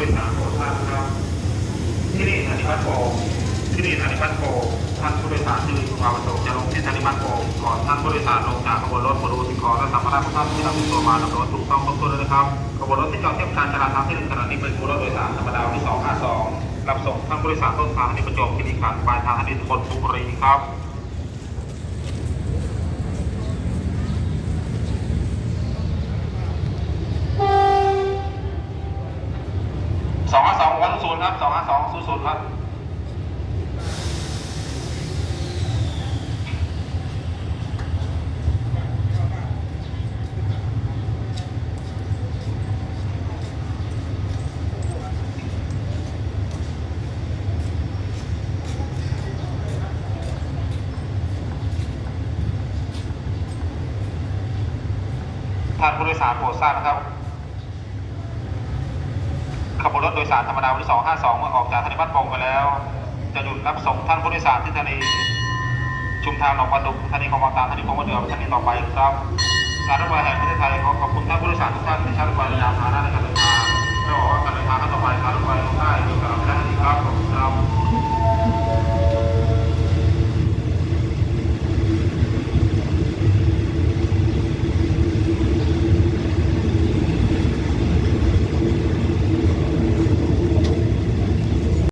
โดยสารโปรดทราบนะครับ ที่นี่สถานีบ้านโป่งที่นี่สถานีบ้านโป่งท่านผู้โดยสารที่มีความประสงค์จะลงที่สถานีบ้านโป่งก่อนท่านผู้โดยสารลงจากขบวนรถบรรทุกสิ่งขอและสัมภาระของท่านที่นำติดตัวมาดำเนินถูกต้องครบถ้วนด้วยนะครับขบวนรถที่จอดเทียบการจราจรที่หนึ่งขณะนี้เป็นขบวนรถโดยสารธรรมดาที่สองห้าสองรับส่งท่านผู้โดยสารต้นทางที่ประจวบคีรีขันธ์ปลายทางที่นครสุบุรีครับ สองห้าสองวันศูนย์ครับสองห้าสองศูนย์ศูนย์ครับท่านผู้โดยสารโปรดทราบนะครับ ขบวนรถโดยสารธรรมดาวันที่ 252 เมื่อออกจากสถานีบ้านโป่งไปแล้ว จะหยุดรับส่งท่านผู้โดยสารที่สถานีชุมทางหนองปลาดุกสถานีคลองบางตาสถานีคลองมะเดือสถานีต่อไปครับสารรถไฟแห่งประเทศไทยขอขอบคุณท่านผู้โดยสารทุกท่านที่ใช้รถไฟใน